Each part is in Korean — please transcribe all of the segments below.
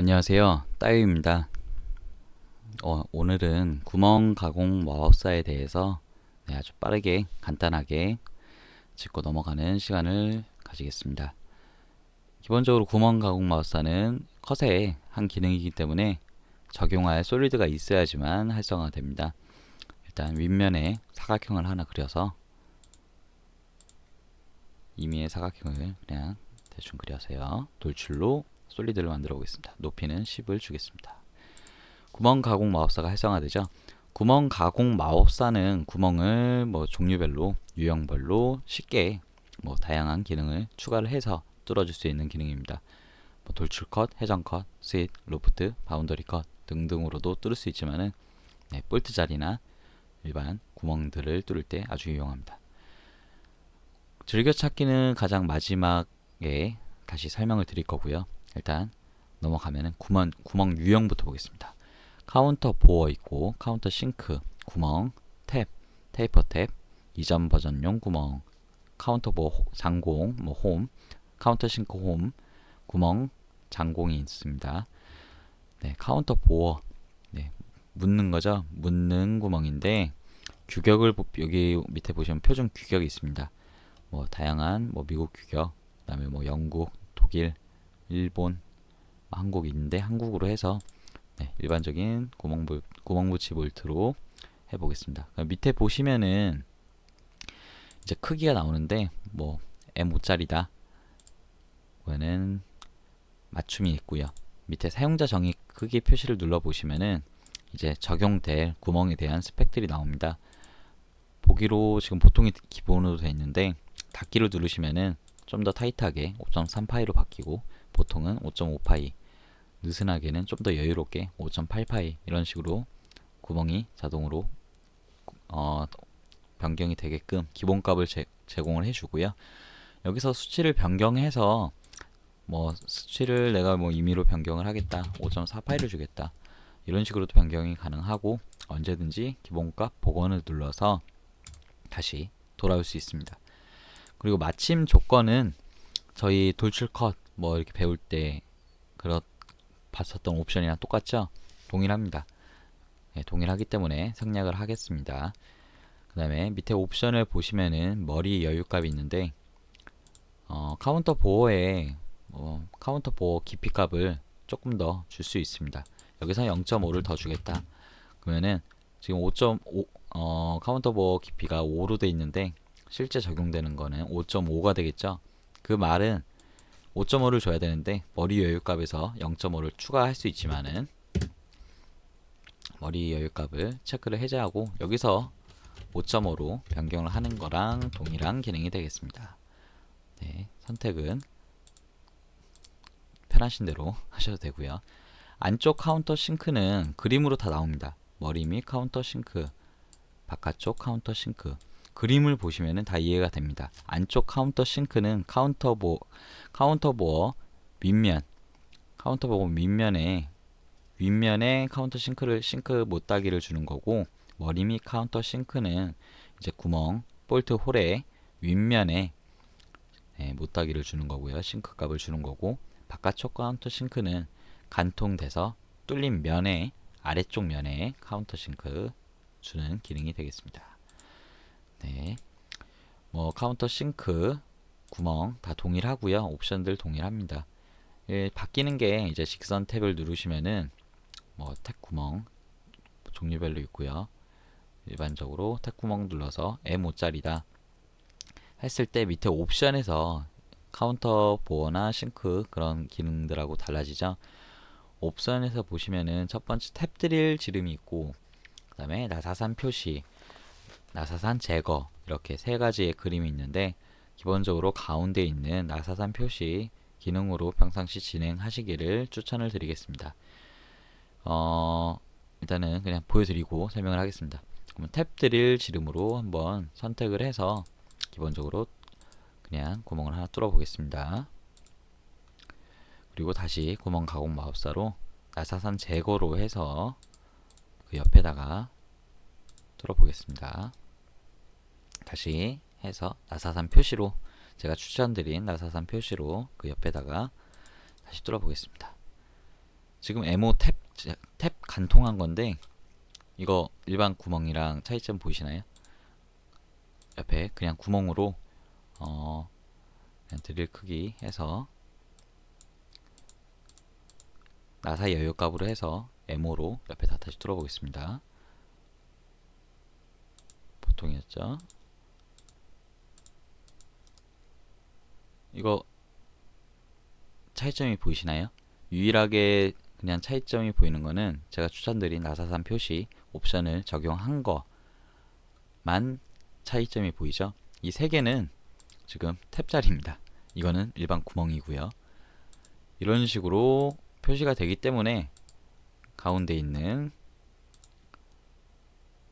안녕하세요. 따유입니다. 어, 오늘은 구멍 가공 마법사에 대해서 네, 아주 빠르게 간단하게 짚고 넘어가는 시간을 가지겠습니다. 기본적으로 구멍 가공 마법사는 컷의 한 기능이기 때문에 적용할 솔리드가 있어야지만 활성화됩니다. 일단 윗면에 사각형을 하나 그려서 임의의 사각형을 그냥 대충 그려서요. 돌출로 솔리드를 만들어 보겠습니다. 높이는 10을 주겠습니다. 구멍 가공 마법사가 활성화되죠. 구멍 가공 마법사는 구멍을 뭐 종류별로 유형별로 쉽게 뭐 다양한 기능을 추가를 해서 뚫어줄 수 있는 기능입니다. 뭐 돌출 컷, 회전 컷, 스윗, 로프트, 바운더리 컷 등등으로도 뚫을 수 있지만은 네, 볼트 자리나 일반 구멍들을 뚫을 때 아주 유용합니다. 즐겨찾기는 가장 마지막에 다시 설명을 드릴 거고요. 일단 넘어가면은 구멍, 구멍 유형부터 보겠습니다. 카운터 보어 있고 카운터 싱크, 구멍, 탭, 테이퍼 탭, 이전 버전용 구멍, 카운터 보어 호- 장공, 뭐 홈, 카운터 싱크 홈, 구멍, 장공이 있습니다. 네, 카운터 보어, 네, 묻는 거죠. 묻는 구멍인데 규격을 보- 여기 밑에 보시면 표준 규격이 있습니다. 뭐 다양한 뭐 미국 규격, 그다음에 뭐 영국, 독일, 일본, 한국이 있는데 한국으로 해서 네, 일반적인 구멍 볼 구멍 붙이 볼트로 해보겠습니다. 그럼 밑에 보시면은 이제 크기가 나오는데 뭐 M5짜리다. 그거는 맞춤이 있고요. 밑에 사용자 정의 크기 표시를 눌러 보시면은 이제 적용될 구멍에 대한 스펙들이 나옵니다. 보기로 지금 보통이 기본으로 되어 있는데 닫기를 누르시면은 좀 더 타이트하게 5.3파이로 바뀌고 보통은 5.5파이 느슨하게는 좀 더 여유롭게 5.8파이 이런 식으로 구멍이 자동으로 어, 변경이 되게끔 기본값을 제, 제공을 해주고요. 여기서 수치를 변경해서 뭐 수치를 내가 뭐 임의로 변경을 하겠다 5.4파이를 주겠다 이런 식으로도 변경이 가능하고 언제든지 기본값 복원을 눌러서 다시 돌아올 수 있습니다. 그리고 마침 조건은 저희 돌출 컷 뭐 이렇게 배울 때 그렇 봤었던 옵션이랑 똑같죠? 동일합니다. 네, 동일하기 때문에 생략을 하겠습니다. 그 다음에 밑에 옵션을 보시면은 머리 여유값이 있는데 어, 카운터 보어에 어, 카운터 보어 깊이 값을 조금 더 줄 수 있습니다. 여기서 0.5를 더 주겠다. 그러면은 지금 5.5 어, 카운터 보어 깊이가 5로 돼 있는데 실제 적용되는 거는 5.5가 되겠죠. 그 말은 5.5를 줘야 되는데 머리 여유값에서 0.5를 추가할 수 있지만은 머리 여유값을 체크를 해제하고 여기서 5.5로 변경을 하는 거랑 동일한 기능이 되겠습니다. 네, 선택은 편하신 대로 하셔도 되고요. 안쪽 카운터 싱크는 그림으로 다 나옵니다. 머리 및 카운터 싱크, 바깥쪽 카운터 싱크. 그림을 보시면은 다 이해가 됩니다. 안쪽 카운터 싱크는 카운터 보 카운터 보어 윗면 카운터 보어 윗면에 윗면에 카운터 싱크를 싱크 못따기를 주는 거고 머리 및 카운터 싱크는 이제 구멍 볼트 홀에 윗면에 네, 못따기를 주는 거고요. 싱크 값을 주는 거고 바깥쪽 카운터 싱크는 간통돼서 뚫린 면에 아래쪽 면에 카운터 싱크 주는 기능이 되겠습니다. 네. 뭐 카운터 싱크 구멍 다 동일하고요. 옵션들 동일합니다. 예, 바뀌는 게 이제 직선 탭을 누르시면은 뭐 탭 구멍 종류별로 있고요. 일반적으로 탭 구멍 눌러서 M5짜리다 했을 때 밑에 옵션에서 카운터 보어나 싱크 그런 기능들하고 달라지죠. 옵션에서 보시면은 첫 번째 탭 드릴 지름이 있고 그다음에 나사산 표시 나사산 제거 이렇게 세 가지의 그림이 있는데 기본적으로 가운데 있는 나사산 표시 기능으로 평상시 진행하시기를 추천을 드리겠습니다. 어, 일단은 그냥 보여드리고 설명을 하겠습니다. 그러면 탭 드릴 지름으로 한번 선택을 해서 기본적으로 그냥 구멍을 하나 뚫어 보겠습니다. 그리고 다시 구멍 가공 마법사로 나사산 제거로 해서 그 옆에다가 뚫어 보겠습니다. 다시 해서 나사산 표시로 제가 추천드린 나사산 표시로 그 옆에다가 다시 뚫어 보겠습니다. 지금 에모 탭, 탭 간통한 건데 이거 일반 구멍이랑 차이점 보이시나요? 옆에 그냥 구멍으로 어 그냥 드릴 크기 해서 나사 여유값으로 해서 에모로 옆에 다 다시 뚫어보겠습니다. 보통이었죠. 이거 차이점이 보이시나요? 유일하게 그냥 차이점이 보이는 거는 제가 추천드린 나사산 표시 옵션을 적용한 거만 차이점이 보이죠? 이 세 개는 지금 탭자리입니다. 이거는 일반 구멍이고요. 이런 식으로 표시가 되기 때문에 가운데 있는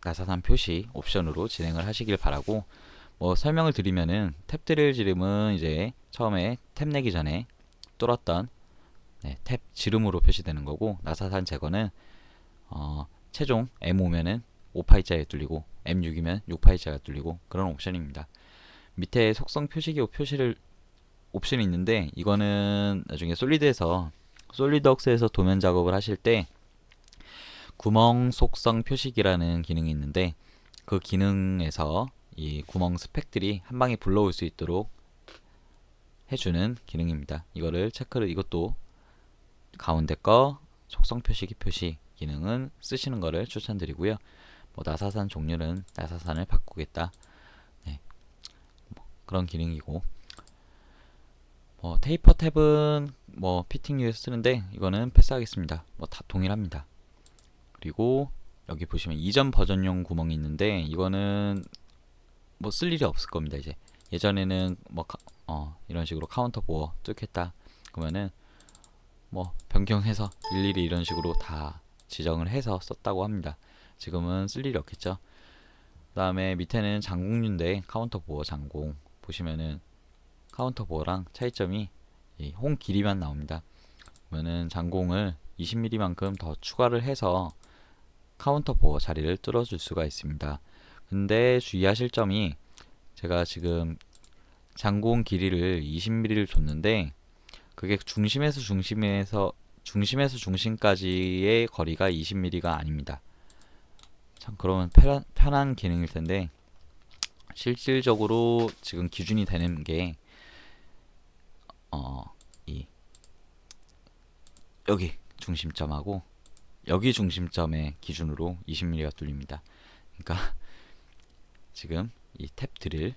나사산 표시 옵션으로 진행을 하시길 바라고 뭐 설명을 드리면은 탭 드릴 지름은 이제 처음에 탭 내기 전에 뚫었던 네, 탭 지름으로 표시되는 거고 나사산 제거는 어, 최종 M5면은 5파이자에 뚫리고 M6이면 6파이자가 뚫리고 그런 옵션입니다. 밑에 속성 표시기 표시를 옵션이 있는데 이거는 나중에 솔리드에서 솔리드웍스에서 도면 작업을 하실 때 구멍 속성 표시기라는 기능이 있는데 그 기능에서 이 구멍 스펙들이 한 방에 불러올 수 있도록 해주는 기능입니다. 이거를 체크를 이것도 가운데 거 속성 표시기 표시 기능은 쓰시는 거를 추천드리고요. 뭐 나사산 종류는 나사산을 바꾸겠다. 네. 뭐 그런 기능이고 뭐 테이퍼 탭은 뭐 피팅류에서 쓰는데 이거는 패스하겠습니다. 뭐 다 동일합니다. 그리고 여기 보시면 이전 버전용 구멍이 있는데 이거는 뭐 쓸 일이 없을 겁니다. 이제 예전에는 뭐 어, 이런 식으로 카운터 보어 뚫겠다 그러면은 뭐 변경해서 일일이 이런 식으로 다 지정을 해서 썼다고 합니다. 지금은 쓸 일이 없겠죠. 그 다음에 밑에는 장공류인데 카운터 보어 장공 보시면은 카운터 보어랑 차이점이 이홍 길이만 나옵니다. 그러면은 장공을 20mm만큼 더 추가를 해서 카운터 보어 자리를 뚫어줄 수가 있습니다. 근데 주의하실 점이 제가 지금 장공 길이를 20mm를 줬는데 그게 중심에서 중심에서 중심에서 중심까지의 거리가 20mm가 아닙니다. 참 그러면 편한, 편한 기능일 텐데 실질적으로 지금 기준이 되는 게 어, 이 여기 중심점하고 여기 중심점의 기준으로 20mm가 뚫립니다. 그러니까 지금 이 탭 드릴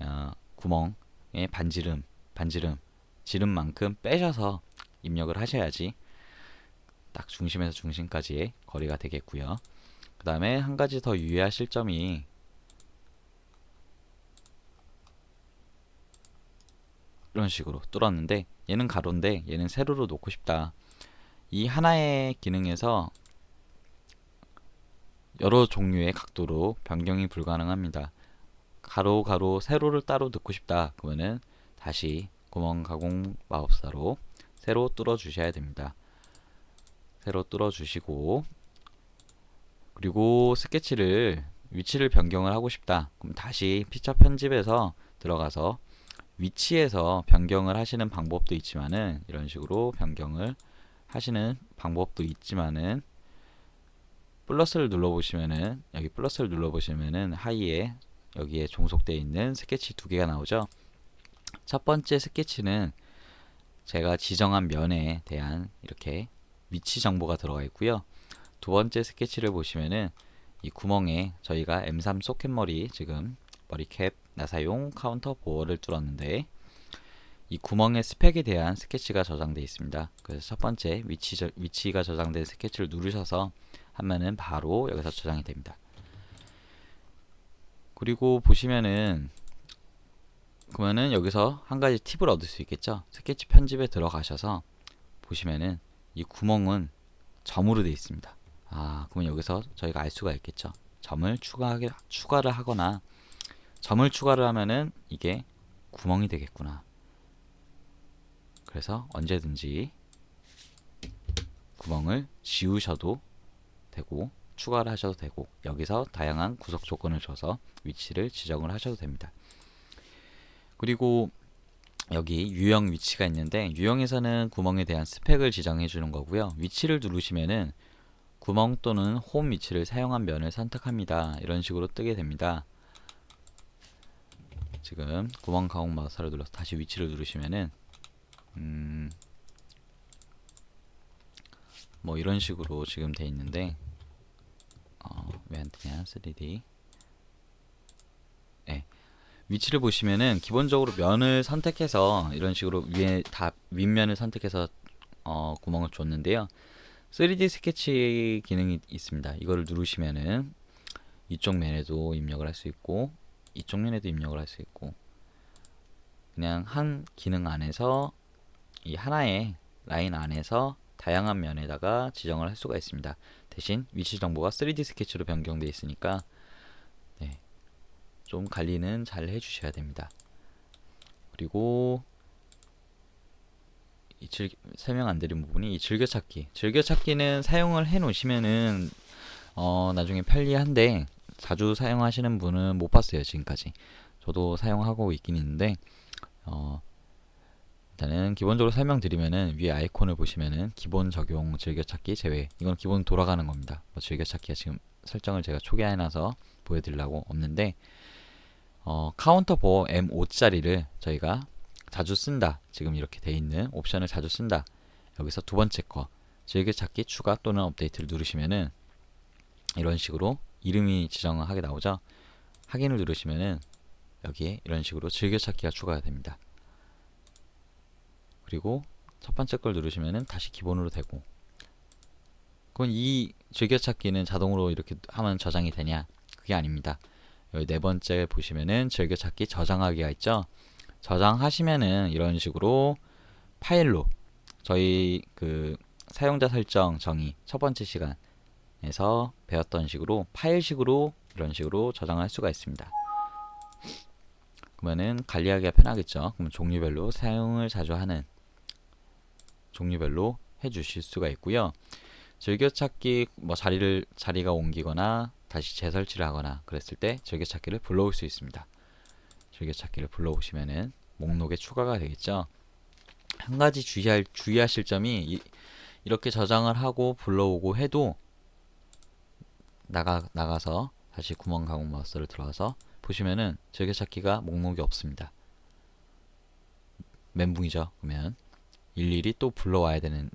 어, 구멍의 반지름 반지름 지름만큼 빼셔서 입력을 하셔야지 딱 중심에서 중심까지의 거리가 되겠고요. 그 다음에 한 가지 더 유의하실 점이 이런 식으로 뚫었는데 얘는 가로인데 얘는 세로로 놓고 싶다. 이 하나의 기능에서 여러 종류의 각도로 변경이 불가능합니다. 가로 가로 세로를 따로 넣고 싶다. 그러면은 다시 구멍 가공 마법사로 세로 뚫어 주셔야 됩니다. 세로 뚫어 주시고 그리고 스케치를 위치를 변경을 하고 싶다. 그럼 다시 피처 편집에서 들어가서 위치에서 변경을 하시는 방법도 있지만은 이런 식으로 변경을 하시는 방법도 있지만은 플러스를 눌러 보시면은 여기 플러스를 눌러 보시면은 하이에 여기에 종속되어 있는 스케치 두 개가 나오죠. 첫 번째 스케치는 제가 지정한 면에 대한 이렇게 위치 정보가 들어가 있고요. 두 번째 스케치를 보시면은 이 구멍에 저희가 M3 소켓 머리 지금 머리캡 나사용 카운터 보어를 뚫었는데 이 구멍의 스펙에 대한 스케치가 저장되어 있습니다. 그래서 첫 번째 위치 저, 위치가 저장된 스케치를 누르셔서 하면은 바로 여기서 저장이 됩니다. 그리고 보시면은 그러면은 여기서 한 가지 팁을 얻을 수 있겠죠. 스케치 편집에 들어가셔서 보시면은 이 구멍은 점으로 되어 있습니다. 아, 그러면 여기서 저희가 알 수가 있겠죠. 점을 추가하게 추가를 하거나 점을 추가를 하면은 이게 구멍이 되겠구나. 그래서 언제든지 구멍을 지우셔도 되고 추가를 하셔도 되고 여기서 다양한 구석 조건을 줘서 위치를 지정을 하셔도 됩니다. 그리고 여기 유형 위치가 있는데 유형에서는 구멍에 대한 스펙을 지정해 주는 거고요. 위치를 누르시면은 구멍 또는 홈 위치를 사용한 면을 선택합니다. 이런 식으로 뜨게 됩니다. 지금 구멍 가공 마우스를 눌러서 다시 위치를 누르시면은 음, 뭐 이런 식으로 지금 돼 있는데 어, 왜안 뜨냐 3D 네. 위치를 보시면은 기본적으로 면을 선택해서 이런 식으로 위에 다 윗면을 선택해서 어, 구멍을 줬는데요. 3D 스케치 기능이 있습니다. 이거를 누르시면은 이쪽 면에도 입력을 할 수 있고 이쪽 면에도 입력을 할 수 있고 그냥 한 기능 안에서 이 하나의 라인 안에서 다양한 면에다가 지정을 할 수가 있습니다. 대신 위치 정보가 3D 스케치로 변경되어 있으니까 네, 좀 관리는 잘 해주셔야 됩니다. 그리고 이 즐, 설명 안 드린 부분이 이 즐겨찾기. 즐겨찾기는 사용을 해 놓으시면은 어, 나중에 편리한데 자주 사용하시는 분은 못 봤어요 지금까지. 저도 사용하고 있긴 있는데 어, 일단은 기본적으로 설명드리면은 위에 아이콘을 보시면은 기본 적용 즐겨찾기 제외. 이건 기본 돌아가는 겁니다. 뭐 즐겨찾기가 지금 설정을 제가 초기화해놔서 보여드리려고 없는데 어, 카운터 보호 M5짜리를 저희가 자주 쓴다. 지금 이렇게 돼 있는 옵션을 자주 쓴다. 여기서 두 번째 거 즐겨찾기 추가 또는 업데이트를 누르시면은 이런 식으로 이름이 지정을 하게 나오죠. 확인을 누르시면은 여기에 이런 식으로 즐겨찾기가 추가가 됩니다 그리고 첫 번째 걸 누르시면은 다시 기본으로 되고. 그건 이 즐겨찾기는 자동으로 이렇게 하면 저장이 되냐? 그게 아닙니다. 여기 네 번째 보시면은 즐겨찾기 저장하기가 있죠? 저장하시면은 이런 식으로 파일로 저희 그 사용자 설정 정의 첫 번째 시간에서 배웠던 식으로 파일식으로 이런 식으로 저장할 수가 있습니다. 그러면은 관리하기가 편하겠죠? 그럼 종류별로 사용을 자주 하는 종류별로 해 주실 수가 있고요. 즐겨찾기 뭐 자리를 자리가 옮기거나 다시 재설치를 하거나 그랬을 때 즐겨찾기를 불러올 수 있습니다. 즐겨찾기를 불러오시면은 목록에 추가가 되겠죠. 한 가지 주의할 주의하실 점이 이, 이렇게 저장을 하고 불러오고 해도 나가 나가서 다시 구멍 가공 마우스를 들어가서 보시면은 즐겨찾기가 목록이 없습니다. 멘붕이죠. 그러면 일일이 또 불러와야 되는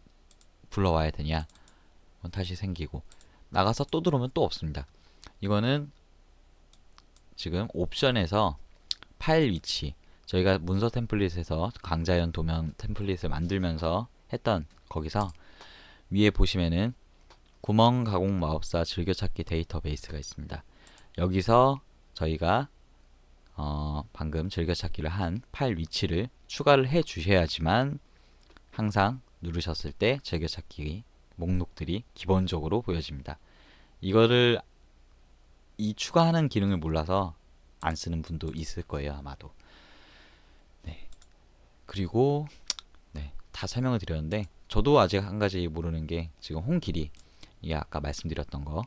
불러와야 되냐? 다시 생기고. 나가서 또 들어오면 또 없습니다. 이거는 지금 옵션에서 파일 위치 저희가 문서 템플릿에서 강자연 도면 템플릿을 만들면서 했던 거기서 위에 보시면은 구멍 가공 마법사 즐겨찾기 데이터베이스가 있습니다. 여기서 저희가 어 방금 즐겨찾기를 한 파일 위치를 추가를 해 주셔야지만 항상 누르셨을 때 즐겨찾기 목록들이 기본적으로 보여집니다. 이거를 이 추가하는 기능을 몰라서 안 쓰는 분도 있을 거예요 아마도. 네. 그리고 네, 다 설명을 드렸는데 저도 아직 한 가지 모르는 게 지금 홈 길이 이게 아까 말씀드렸던 거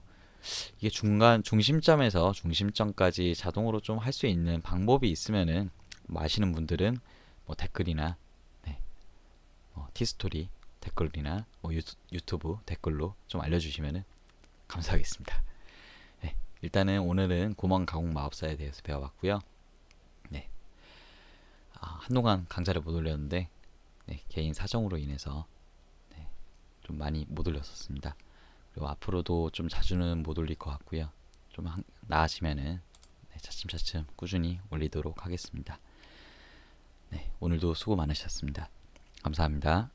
이게 중간 중심점에서 중심점까지 자동으로 좀 할 수 있는 방법이 있으면은 뭐 아시는 분들은 뭐 댓글이나 어, 티스토리 댓글이나 뭐 유튜, 브 댓글로 좀 알려주시면 감사하겠습니다. 네, 일단은 오늘은 구멍 가공 마법사에 대해서 배워봤고요. 네, 아, 한동안 강좌를 못 올렸는데 네, 개인 사정으로 인해서 네, 좀 많이 못 올렸었습니다. 그리고 앞으로도 좀 자주는 못 올릴 것 같고요. 좀 한, 나아지면은 네, 차츰차츰 꾸준히 올리도록 하겠습니다. 네, 오늘도 수고 많으셨습니다. 감사합니다.